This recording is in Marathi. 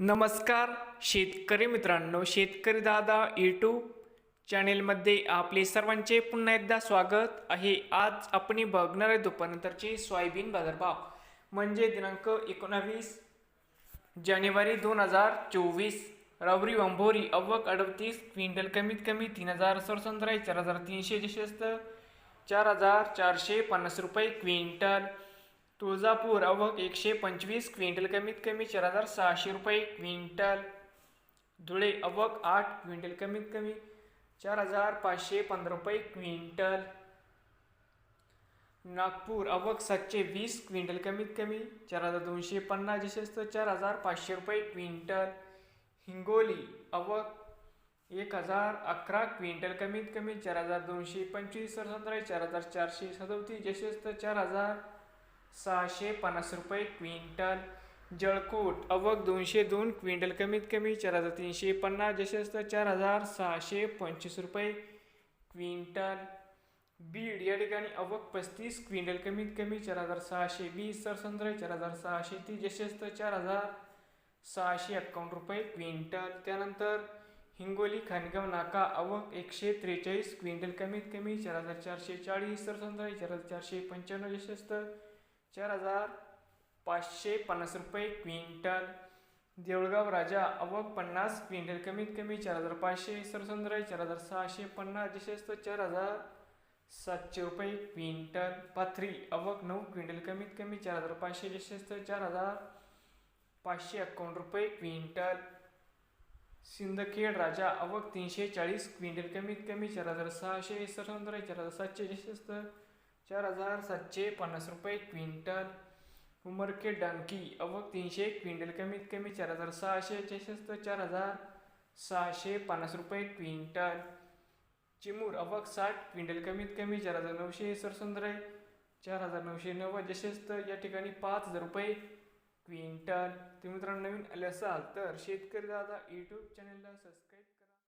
नमस्कार शेतकरी मित्रांनो शेतकरी दादा यूट्यूब चॅनेलमध्ये आपले सर्वांचे पुन्हा एकदा स्वागत आहे. आज आपण बघणार आहे दुपारनंतरचे सोयाबीन बाजारभाव. म्हणजे दिनांक एकोणावीस जानेवारी दोन हजार चोवीस. रवरी वंभोरी अव्वक अडतीस क्विंटल कमीत कमी तीन हजार सरसंद्राई चार हजार तीनशे जशस्त चार हजार चारशे पन्नास रुपये क्विंटल. तुळजापूर अवक एकशे पंचवीस क्विंटल कमीत कमी चार हजार सहाशे रुपये क्विंटल धुळे अवक आठ क्विंटल कमीत कमी चार हजार पाचशे पंधरा रुपये क्विंटल नागपूर अवक सातशे वीस क्विंटल कमीत कमी चार हजार दोनशे पन्नास जशस्त चार हजार पाचशे रुपये क्विंटल हिंगोली अवक एक हजार अकरा क्विंटल कमीत कमी चार हजार दोनशे पंचवीस सतरा चार हजार चारशे सदोतीस असतं चार हजार सहाशे पन्नास रुपये क्विंटल. जळकोट अवक दोनशे दोन क्विंटल कमीत कमी चार हजार तीनशे पन्नास जशस्त चार हजार सहाशे पंचवीस रुपये क्विंटल. बीड या ठिकाणी अवक पस्तीस क्विंटल कमीत कमी चार हजार सहाशे वीस सरसंद्र चार हजार सहाशे तीस जशस्त चार हजार सहाशे अक्कावन्न रुपये क्विंटल. त्यानंतर हिंगोली खानगाव नाका अवक एकशे त्रेचाळीस क्विंटल कमीत कमी चार हजार चारशे चाळीस सरसंद्र चार हजार चारशे पंच्याण्णव जशस्त चार हजार पाचशे पन्नास रुपये क्विंटल. देऊळगाव राजा अवघ पन्नास क्विंटल कमीत कमी चार हजार पाचशे सरसंद्राई चार हजार सहाशे पन्नास जशस्त चार हजार सातशे रुपये क्विंटल. पाथरी अवक नऊ क्विंटल कमीत कमी चार हजार पाचशे जशस्त चार हजार पाचशे अकावन्न रुपये क्विंटल. सिंदखेड राजा अवक तीनशे चाळीस क्विंटल कमीत कमी चार हजार सहाशे सरसंद्राई चार हजार सातशे जशस्त चार हजार सातशे पन्नास रुपये क्विंटल. उमरके डंकी अवघ तीनशे क्विंटल कमीत कमी चार हजार सहाशे चेसष्ट चार हजार सहाशे पन्नास रुपये क्विंटल. चिमूर अवघ साठ क्विंटल कमीत कमी चार हजार नऊशे सरसंद्राई चार हजार नऊशे नव्वद जशस्त या ठिकाणी पाच हजार रुपये क्विंटल. तुम्ही मित्रांनो नवीन आले असाल तर शेतकरी दादा यूट्यूब चॅनलला सबस्क्राईब